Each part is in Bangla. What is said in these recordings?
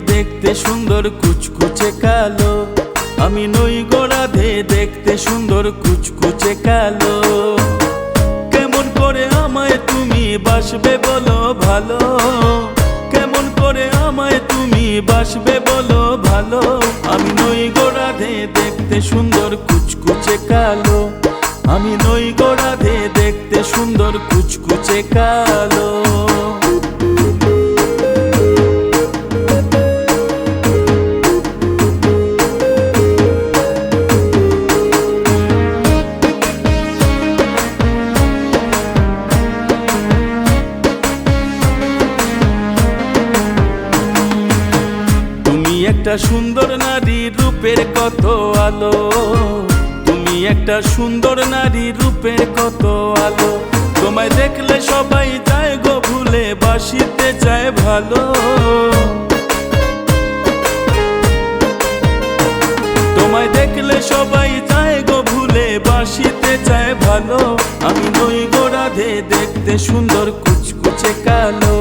দেখতে সুন্দর, কুচকুচে কালো। আমি নই গোড়াধে দেখতে সুন্দর, কুচকুচে কালো। কেমন করে আমায় তুমি বাসবে বলো ভালো। কেমন করে আমায় তুমি বাসবে বলো ভালো। আমি নই গোড়াধে দেখতে সুন্দর, কুচকুচে কালো। আমি নই গোড়াধে দেখতে সুন্দর, কুচকুচে কালো। একটা সুন্দর নারী রূপের কত আলো? তুমি একটা সুন্দর নারী রূপের কত আলো? তোমায় দেখলে সবাই যায় গো ভুলে, বাসিতে চায় ভালো। তোমায় দেখলে সবাই যায় গো ভুলে, বাসিতে চায় ভালো। আমি নই গোড়াধে দেখতে সুন্দর, কুচকুচে কালো।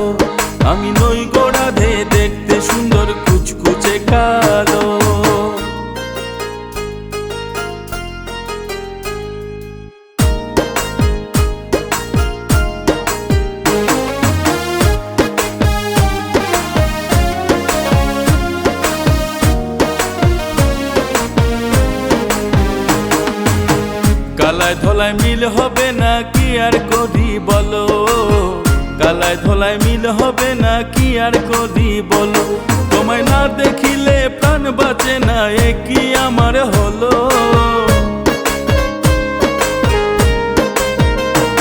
আমি নই গোড়াধে কালায় ধলায় মিল হবে না কি আর করি বলো? কালায় ধলায় মিল হবে না কি আর করি বলো? তোমায় না দেখিলে প্রাণ বাঁচে না, এ কি আমার হলো?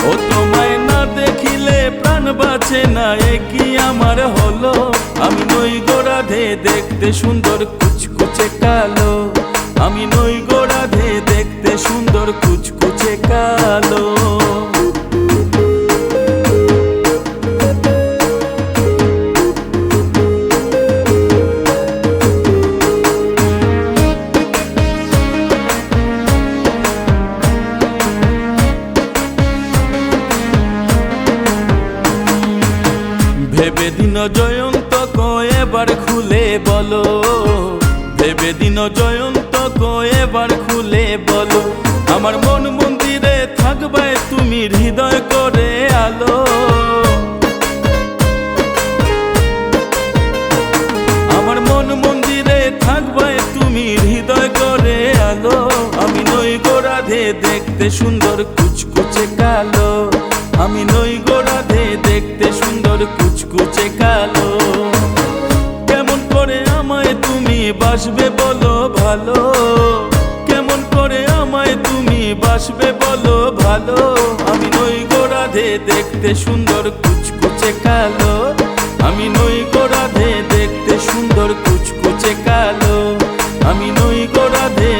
ও তোমায় না দেখিলে প্রাণ বাঁচে না, এ কি আমার হলো? আমি নই গোড়াধে দেখতে সুন্দর, কুচকুচে কালো। আমি নই সুন্দর কুচকুচে কালো ভেবে দিন জয়ন্ত এবার খুলে বলো। ভেবে দিন জয়ন্ত এবার খুলে বলো। আমার মন মন্দিরে থাকবে তুমি হৃদয় করে আলো। আমার মন মন্দিরে থাকবে তুমি হৃদয় করে আলো। আমি নই গোড়াধে দেখতে সুন্দর, কুচকুচে কালো। আমি নই গোড়াধে দেখতে সুন্দর, কুচকুচে কালো। কেমন করে আমায় তুমি বাসবে বলো ভালো। বাসবে বলো ভালো। আমি নই গোড়াধে দেখতে সুন্দর, কুচকুচে কালো। আমি নই গোড়াধে দেখতে সুন্দর, কুচকুচে কালো। আমি নই গোড়াধে